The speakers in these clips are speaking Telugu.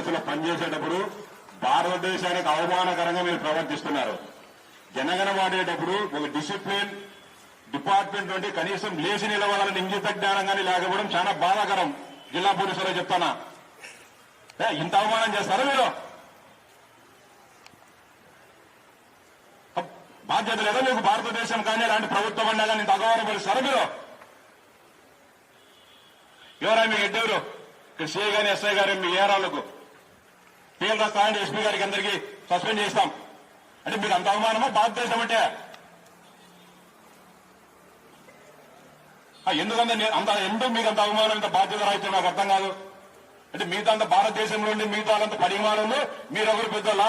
దశలో పనిచేసేటప్పుడు భారతదేశానికి అవమానకరంగా మీరు ప్రవర్తిస్తున్నారు. జనగణ వాడేటప్పుడు ఒక డిసిప్లిన్ డిపార్ట్మెంట్ నుండి కనీసం లేచి నిలవాలని ఇంగిత జ్ఞానం కానీ లేకపోవడం చాలా బాధాకరం. జిల్లా పోలీసులో చెప్తానా? ఏ, ఇంత అవమానం చేస్తారా మీరు? బాధ్యత లేదా మీకు భారతదేశం కానీ అలాంటి ప్రభుత్వం అన్నా కానీ ఇంత అగౌరవపరుస్తారా మీరు? ఎవరా మీ హెడ్ ఎవరు? ఇక్కడ సిఐ గారు ఎస్ఐ గారు మీ ఏరాలకు పేరు రాస్తానంటే ఎస్పీ గారికి అందరికీ సస్పెండ్ చేస్తాం. అంటే మీకు అంత అవమానమా? భారతదేశం అంటే. ఎందుకంటే నేను అంత ఎందుకు మీకు అంత అవమానం ఇంత బాధ్యత రాయితే నాకు అర్థం కాదు. అంటే మిగతా అంత భారతదేశంలో ఉండి మిగతా అంత పరిమాణంలో మీరెవరు పెద్దలా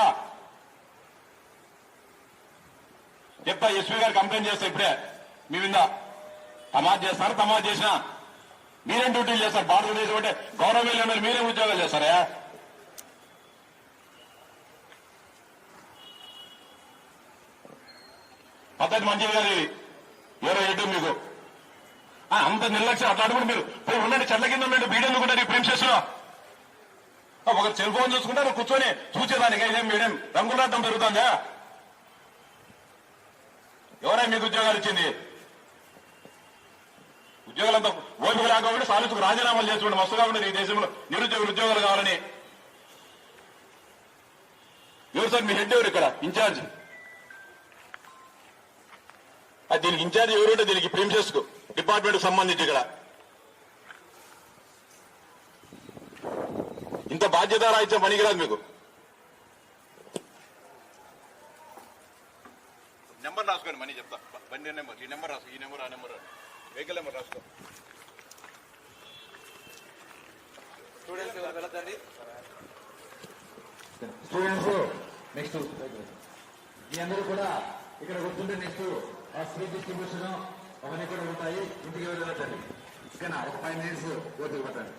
చెప్తా ఎస్పీ గారు కంప్లైంట్ చేస్తా ఇప్పుడే? మీ మీద తమాజ్ చేస్తారు? తమాజ్ చేసినా మీరేం డ్యూటీలు చేస్తారు? భారతదేశం అంటే గౌరవం మీరేం ఉద్యోగాలు చేస్తారా? పద్ధతి మంచిది గారి ఎవరో ఎటు మీకు. ఆ, అంత నిర్లక్ష్యం అట్లా అడుగుడు మీరు. పోయి ఉండండి చెట్ల కింద ఉండండి బీడెందుకు అనుకుంటారు ప్రేమ్ చేస్తున్నా? ఒక సెల్ ఫోన్ చూసుకుంటారు కూర్చొని చూసేదానికి ఇదేం మీడియం రంగులాటం పెరుగుతుందా? ఎవరై మీకు ఉద్యోగాలు ఇచ్చింది? ఉద్యోగాలంతా ఓపిక రాకపోతే సాలిసుకు రాజీనామాలు చేసుకోండి మస్తుగా కాకుండా ఈ దేశంలో. నిరుద్యోగులు ఉద్యోగాలు కావాలని. ఎవరు సార్ మీ హెడ్ ఎవరు ఇక్కడ? ఇన్ఛార్జ్. అది దీనికి ఇన్ఛార్జ్ ఎవరు ఉంటే దీనికి ప్రేమ్ చేసుకో. డిపార్ట్మెంట్ సంబంధించి ఇక్కడ. ఇంత బాధ్యత రాయించే పనికిరాదు మీకు. నెంబర్ రాసుకోండి మనీ చెప్తా. బండి నెంబర్ ఈ నెంబర్ రాసుకో ఈ నెంబర్ ఆ నెంబర్ వెహికల్ నెంబర్ రాసుకో. స్టూడెంట్స్ ఎవరు వెళ్ళొద్దండి స్టూడెంట్స్ నెక్స్ట్. మీ అందరూ కూడా ఇక్కడ కూర్చుంటే నెక్స్ట్. ఆ స్వీట్ డిస్ట్రిబ్యూషన్ అవన్నీ కూడా ఉంటాయి. ఇంటికి వెళ్ళి వెళ్ళదండి ఓకేనా? ఒక ఫైవ్ మినిట్స్ ఓటుకు పెట్టండి.